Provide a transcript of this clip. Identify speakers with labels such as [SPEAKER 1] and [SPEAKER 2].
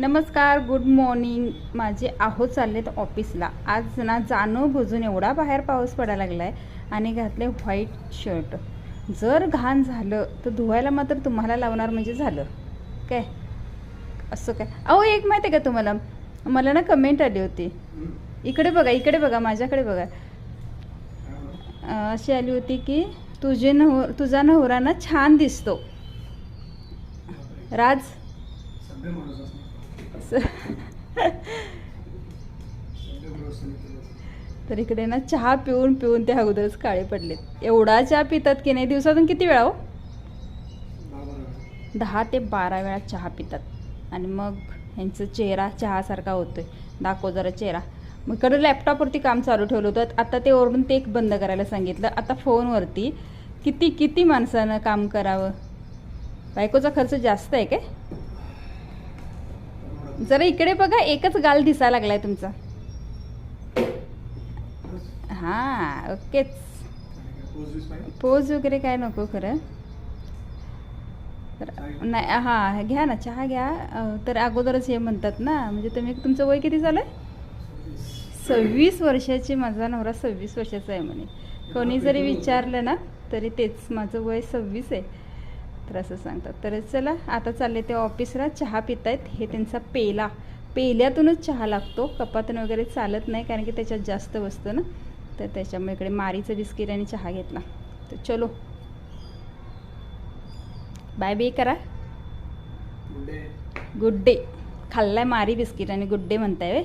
[SPEAKER 1] नमस्कार good morning माझे आहो चाललेत ऑफिसला आज ना जाणं बुजून एवढा बाहेर पाऊस पडायला लागला आहे आणि घातले व्हाईट शर्ट जर घाण झालं तर धुवायला मात्र तुम्हाला लावणार म्हणजे झालं. काय? असं काय? अहो एक माहिती आहे का तुम्हाला? मला ना कमेंट आली होती. इकडे बघा इकडे बघा माझ्याकडे बघा. अशी आली होती की तुझे नव तुझा नवरा ना छान दिसतो. राज? तर इकडे ना चहा पिऊन पिऊन ते अगोदरच काळे पडलेत. एवढा चहा पितात की नाही? दिवसातून किती वेळा हो? दहा ते बारा वेळा चहा पितात. आणि मग ह्यांचं चेहरा चहासारखा होतोय. दाखव जरा चेहरा. मग इकडे लॅपटॉपवरती काम चालू ठेवलं होतं. आता ते ओरडून ते एक बंद करायला सांगितलं. आता फोनवरती किती किती माणसानं काम करावं? बायकोचा खर्च जास्त आहे काय? जरा इकडे बघा एकच गाल दिसायला लागलाय तुमचा. हां ओकेच. पोज वगैरे काय नको खरं. तर नाही हां घ्या ना चहा घ्या. तर अगोदरच हे म्हणतात ना म्हणजे तुम्ही तुमचं वय किती झालं सव्वीस वर्षाची माझा नवरा सव्वीस वर्षाचा आहे म्हणे. कोणी जरी विचारलं ना तरी तेच माझं वय सव्वीस आहे. तर असं सांगतात. तर चला आता चालले ते ऑफिसला. चहा पितायत. हे त्यांचा पेला. पेल्यातूनच चहा लागतो. कपातून वगैरे चालत नाही कारण की त्याच्यात जास्त बसतं ना. तर त्याच्यामुळे इकडे मारीचं बिस्किट आणि चहा घेतला. तर चलो. बाय बाय करा. Good day. खाल्लाय मारी बिस्किट आणि गुड डे म्हणताय वे